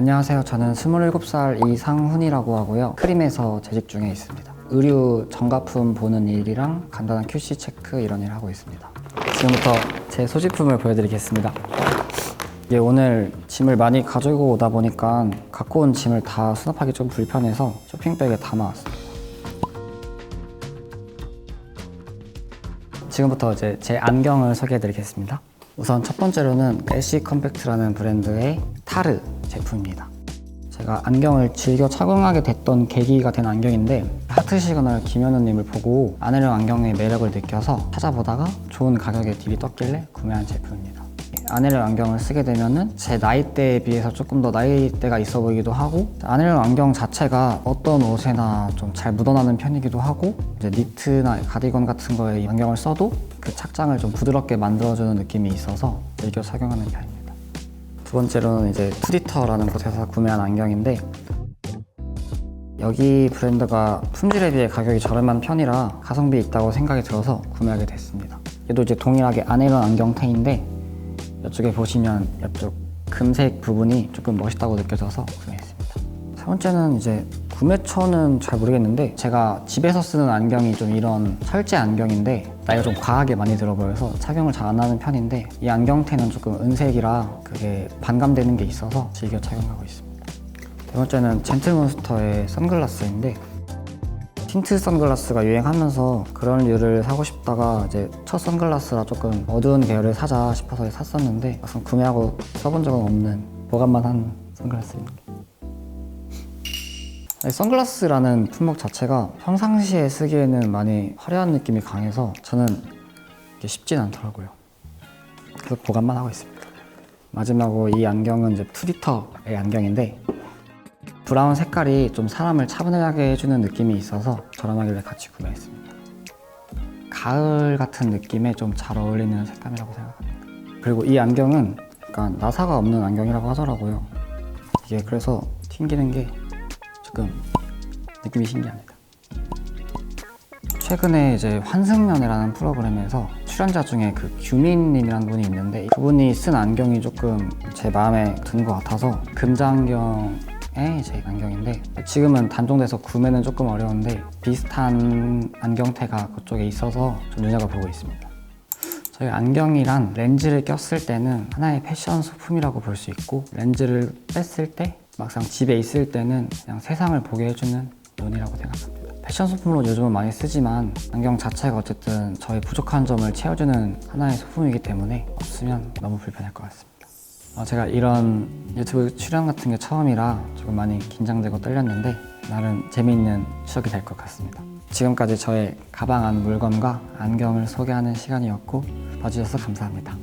안녕하세요. 저는 27살 이상훈이라고 하고요. 크림에서 재직 중에 있습니다. 의류 정가품 보는 일이랑 간단한 QC 체크 이런 일 하고 있습니다. 지금부터 제 소지품을 보여드리겠습니다. 이게 오늘 짐을 많이 가지고 오다 보니까 갖고 온 짐을 다 수납하기 좀 불편해서 쇼핑백에 담아왔습니다. 지금부터 이제 제 안경을 소개해드리겠습니다. 우선 첫 번째로는 애쉬 컴팩트라는 브랜드의 타르 제품입니다. 제가 안경을 즐겨 착용하게 됐던 계기가 된 안경인데 하트 시그널 김현우님을 보고 아내령 안경의 매력을 느껴서 찾아보다가 좋은 가격에 딜이 떴길래 구매한 제품입니다. 아내령 안경을 쓰게 되면은 제 나이대에 비해서 조금 더 나이대가 있어 보이기도 하고 아내령 안경 자체가 어떤 옷에나 좀 잘 묻어나는 편이기도 하고 이제 니트나 가디건 같은 거에 이 안경을 써도 그 착장을 좀 부드럽게 만들어주는 느낌이 있어서 즐겨 착용하는 편입니다. 두 번째로는 이제 투디터라는 곳에서 구매한 안경인데 여기 브랜드가 품질에 비해 가격이 저렴한 편이라 가성비 있다고 생각이 들어서 구매하게 됐습니다. 얘도 이제 동일하게 아내런 안경테인데 이쪽에 보시면 이쪽 금색 부분이 조금 멋있다고 느껴져서 구매했습니다. 세 번째는 이제 구매처는 잘 모르겠는데 제가 집에서 쓰는 안경이 좀 이런 철제 안경인데 나이가 좀 과하게 많이 들어 보여서 착용을 잘 안 하는 편인데 이 안경테는 조금 은색이라 그게 반감되는 게 있어서 즐겨 착용하고 있습니다. 네 번째는 젠틀몬스터의 선글라스인데 틴트 선글라스가 유행하면서 그런 류를 사고 싶다가 이제 첫 선글라스라 조금 어두운 계열을 사자 싶어서 샀었는데 막상 구매하고 써본 적은 없는 보관만 한 선글라스입니다. 이 선글라스라는 품목 자체가 평상시에 쓰기에는 많이 화려한 느낌이 강해서 저는 이게 쉽진 않더라고요. 그래서 보관만 하고 있습니다. 마지막으로 이 안경은 이제 투디터의 안경인데 브라운 색깔이 좀 사람을 차분하게 해주는 느낌이 있어서 저렴하길래 같이 구매했습니다. 가을 같은 느낌에 좀 잘 어울리는 색감이라고 생각합니다. 그리고 이 안경은 약간 나사가 없는 안경이라고 하더라고요. 이게 그래서 튕기는 게 조금 느낌이 신기합니다. 최근에 이제 환승연애라는 프로그램에서 출연자 중에 그 규민님이라는 분이 있는데 그분이 쓴 안경이 조금 제 마음에 드는 것 같아서 금자안경의 제 안경인데 지금은 단종돼서 구매는 조금 어려운데 비슷한 안경테가 그쪽에 있어서 좀 눈여겨보고 있습니다. 저희 안경이란 렌즈를 꼈을 때는 하나의 패션 소품이라고 볼 수 있고 렌즈를 뺐을 때 막상 집에 있을 때는 그냥 세상을 보게 해주는 눈이라고 생각합니다. 패션 소품으로 요즘은 많이 쓰지만 안경 자체가 어쨌든 저희 부족한 점을 채워주는 하나의 소품이기 때문에 없으면 너무 불편할 것 같습니다. 어, 제가 이런 유튜브 출연 같은 게 처음이라 조금 많이 긴장되고 떨렸는데 나름 재미있는 추억이 될 것 같습니다. 지금까지 저의 가방 안 물건과 안경을 소개하는 시간이었고 봐주셔서 감사합니다.